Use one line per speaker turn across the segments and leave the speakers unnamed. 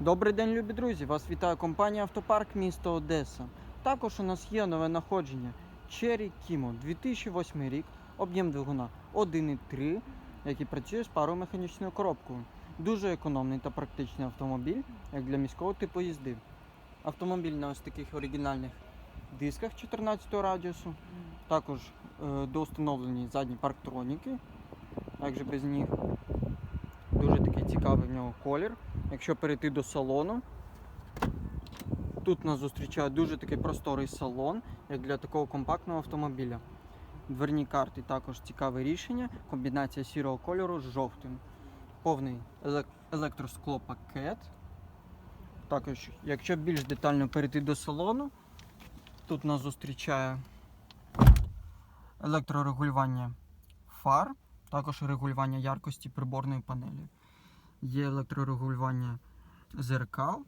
Добрий день, любі друзі! Вас вітає компанія Автопарк місто Одеса. Також у нас є нове находження Cherry Kimo 2008 рік, об'єм двигуна 1,3, який працює з паромеханічною коробкою. Дуже економний та практичний автомобіль, як для міського типу їзди. Автомобіль на ось таких оригінальних дисках 14 радіусу. Також е, доустановлені задні парктроніки, як же без них. Дуже такий цікавий в нього колір. Якщо перейти до салону, тут нас зустрічає дуже такий просторий салон, як для такого компактного автомобіля. Дверні карти також цікаве рішення. Комбінація сірого кольору з жовтим. Повний елек- електросклопакет. Також, якщо більш детально перейти до салону, тут нас зустрічає електрорегулювання фар, також регулювання яркості приборної панелі. Є електрорегулювання зеркал.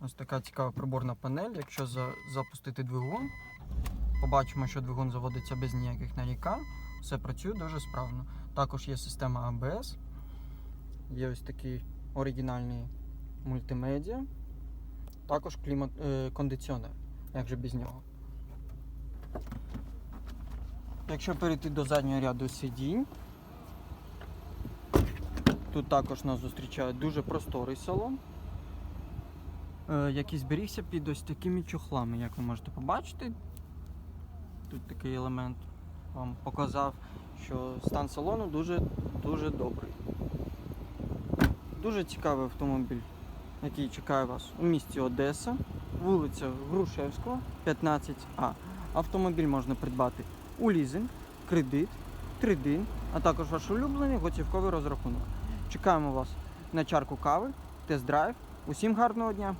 Ось така цікава приборна панель. Якщо за- запустити двигун, побачимо, що двигун заводиться без ніяких нарікань. Все працює дуже справно. Також є система ABS, є ось такий оригінальний мультимедіа, також клімат, е, кондиціонер, як же без нього. Якщо перейти до заднього ряду сидінь, Тут також нас зустрічає дуже просторий салон, е, який зберігся під ось такими чохлами, як ви можете побачити. Тут такий елемент вам показав, що стан салону дуже дуже добрий. Дуже цікавий автомобіль, який чекає вас у місті Одеса, вулиця Грушевського, 15А. Автомобіль можна придбати у лізинг, кредит, тридин, а також ваш улюблений готівковий розрахунок. Чекаємо вас на чарку кави, тест-драйв. Усім гарного дня!